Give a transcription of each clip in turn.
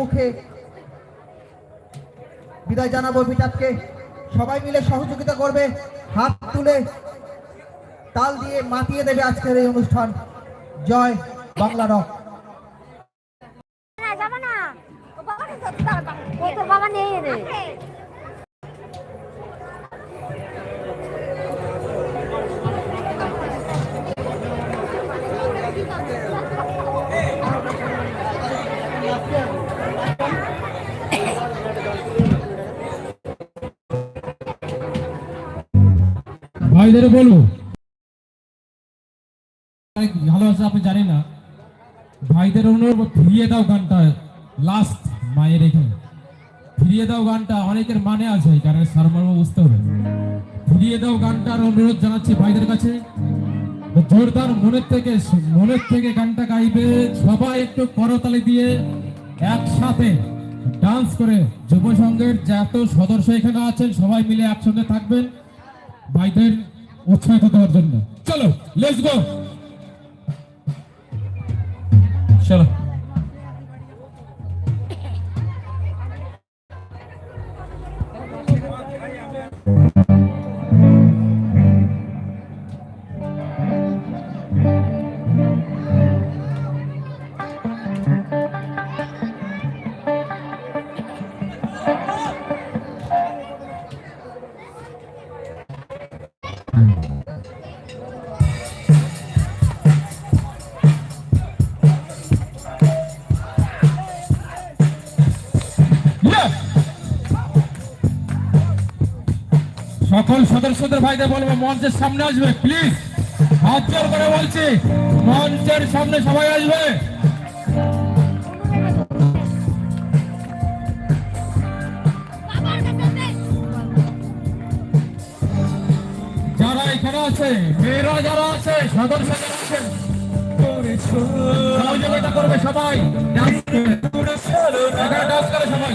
মুখে। বিদায় জানাব পিতাকে সবাই মিলে সহযোগিতা করবে। হাত তুলে তাল দিয়ে মাতিয়ে দেবে আজকের এই অনুষ্ঠান। জয় বাংলা রক। ও বাবা নেই ভাইদের বলব ভালোবাসা আপনি জানেন না। ভাইদের অনুরোধ, ফিরিয়ে দাও গানটা লাস্ট মায়ের এখানে। ফিরিয়ে দাও গানটা, অনেকের মানে আছে গানের সারমর্ম বুঝতে হবে। ফিরিয়ে দাও গানটার অনুরোধ জানাচ্ছি ভাইদের কাছে। জোরদার মনের থেকে মনের থেকে গানটা গাইবে। সবাই একটু করতালি দিয়ে একসাথে ডান্স করে। যুব সংঘের যত সদস্য এখানে আছেন, সবাই মিলে একসঙ্গে থাকবেন। ভাইদের উৎসাহিত দেওয়ার জন্য। চলো লেটস গো চলো। সকল সদস্যদের ভাইদের বলব, মঞ্চের সামনে আসবে প্লিজ হাত জোর করে বলছি, মঞ্চের সামনে সবাই আসবে। যারা আছে মেয়েরা যারা আছে সদস্য যারা আছেন। সহযোগিতা করবে সবাই। ডান্স করে সবাই।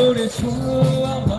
করেছ আমার